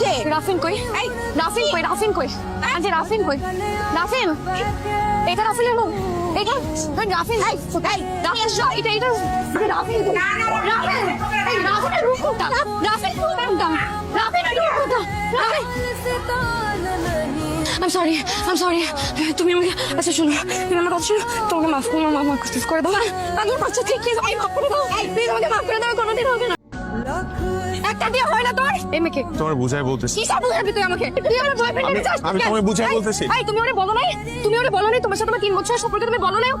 কে রাফিন কই এই রাফিন কই রাফিন কই আন্টি রাফিন কই রাফিন এটা রাফিন এলো এটা রাফিন এই এই রাফিন শো এটা এটা রাফিন কই? রাফিন এই রাফিন রুকুটা রাফিন রুকুটা রাফিন রুকুটা রাফিন I'm sorry, I'm sorry. তুমি আমাকে আচ্ছা শোনো তুমি আমার কথা শোনো তোমাকে মাফ করে মাফ করে দাও আমার বাচ্চা ঠিক আছে আমি মাফ করে দাও প্লিজ আমাকে মাফ করে দাও কোনোদিন হবে না একটা দিয়ে হয় না তোর? এই মেয়েকে। তোমার বুঝাই বলতেছি। কি সব বুঝাবি তুই আমাকে? তুই আমার বয়ফ্রেন্ড আমি- চাস? আমি তোমায় বুঝাই বলতেছি। এই তুমি ওরে বলো নাই? তুমি ওরে বলো নাই? তোমার সাথে আমার তিন বছর সম্পর্ক তুমি বলো নাই?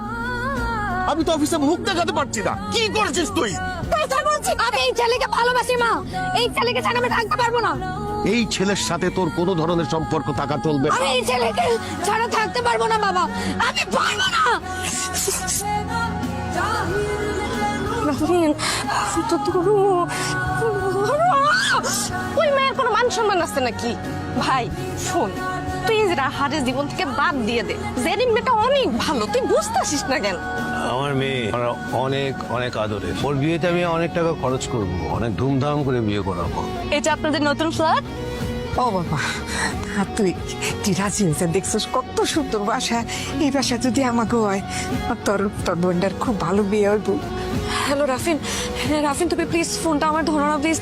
আমি তো অফিসে মুখ দেখাতে পারছি না। কি করেছিস তুই? তাই বলছি আমি এই ছেলেকে ভালোবাসি মা। এই ছেলেকে ছাড়া আমি থাকতে পারব না। এই ছেলের সাথে তোর কোনো ধরনের সম্পর্ক থাকা চলবে আমি এই ছেলেকে ছাড়া থাকতে পারব না বাবা। আমি পারব না। ওই মেয়ের কোনো মান সম্মান আছে নাকি? ভাই শোন তুই রাহারের জীবন থেকে বাদ দিয়ে দে জেরিন মেয়েটা অনেক ভালো তুই বুঝতেছিস না কেন? আমার মেয়ে আমার অনেক অনেক আদরে। ওর বিয়েতে আমি অনেক টাকা খরচ করব অনেক ধুমধাম করে বিয়ে করাবো। এটা আপনাদের নতুন ফ্ল্যাট ও বাবা আর তুই তুই রাজি হয়েছে? দেখছিস কত সুন্দর বাসা। এই বাসা যদি আমাকে হয় তোর তোর বোনটার খুব ভালো বিয়ে হইব। হ্যালো রাফিন। হ্যাঁ, রাফিন তুমি প্লিজ ফোনটা আমার ধরো না please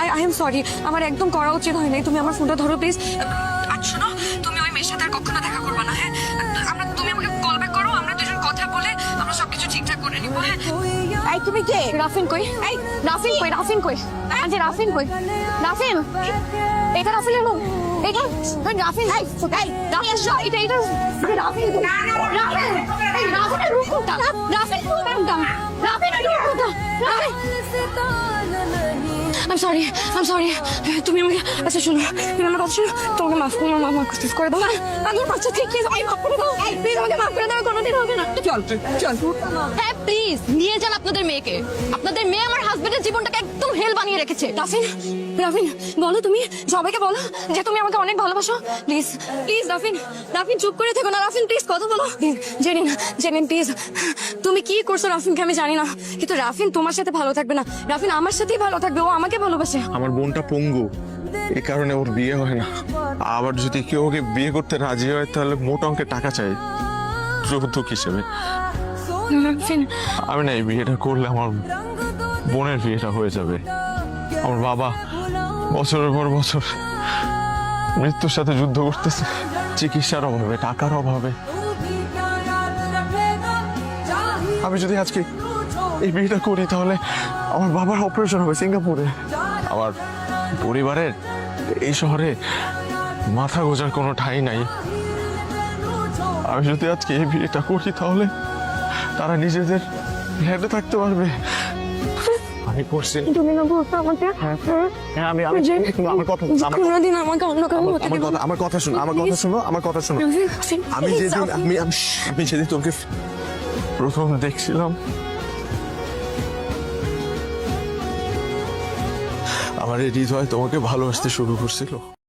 I I am sorry আমার একদম করা উচিত হয় নাই। তুমি আমার ফোনটা ধরো প্লিজ এই তুমি কে রাফিন কই এই রাফিন কই রাফিন কই আন্টি রাফিন কই রাফিন এটা রাফিন এলো এটা এই রাফিন এই এই রাফিন শো এটা এটা রাফিন কই? রাফিন এই রাফিন রুকুটা রাফিন রুকুটা রাফিন রুকুটা রাফিন I'm sorry, I'm sorry. তুমি আমাকে আচ্ছা শোনো তুমি আমার কথা শোনো তোমাকে মাফ করে মাফ মাফ করে দাও না আমার বাচ্চা ঠিক আছে আমি মাফ করে দাও প্লিজ আমাকে মাফ করে দাও কোনোদিন হবে না। চল চল হ্যাঁ প্লিজ নিয়ে যান আপনাদের মেয়েকে। আপনাদের মেয়ে আমার হাজবেন্ডের জীবনটাকে একদম হেল বানিয়ে রেখেছে। রাফিন রাফিন বলো তুমি সবাইকে বলো যে তুমি আমাকে অনেক ভালোবাসো। প্লিজ প্লিজ রাফিন রাফিন চুপ করে থেকো না। রাফিন প্লিজ কথা বলো। জেনিন জেনিন প্লিজ তুমি কি করছ রাফিনকে আমি জানি না। কিন্তু রাফিন তোমার সাথে ভালো থাকবে না। রাফিন আমার সাথেই ভালো থাকবে ও আমাকে ভালোবাসে। আমার বোনটা পঙ্গু। এই কারণে ওর বিয়ে হয় না। আবার যদি কেউ ওকে বিয়ে করতে রাজি হয় তাহলে মোট অঙ্কের টাকা চাই। যৌতুক হিসেবে। আমি না এই বিয়েটা করলে আমার বোনের বিয়েটা হয়ে যাবে। আমার বাবা বছরের পর বছর মৃত্যুর সাথে যুদ্ধ করতেছে। চিকিৎসার অভাবে টাকার অভাবে। আমি যদি আজকে এই বিয়েটা করি তাহলে আমার বাবার অপারেশন হবে সিঙ্গাপুরে। আমার পরিবারের এই শহরে মাথা গোজার কোনো ঠাঁই নাই। আমি যদি আজকে এই বিয়েটা করি তাহলে তারা নিজেদের ফ্ল্যাটে থাকতে পারবে। আমি করছি। তুমি না বলছো আমাকে? হ্যাঁ আমি আমি আমার কথা আমার কোনোদিন আমাকে অন্য কারও হতে আমার কথা আমার কথা শোনো আমার কথা শোনো আমার কথা শোনো। আমি যেদিন আমি আমি আমি যেদিন তোমাকে প্রথম দেখছিলাম আমার এই হৃদয় তোমাকে ভালোবাসতে শুরু করছিল।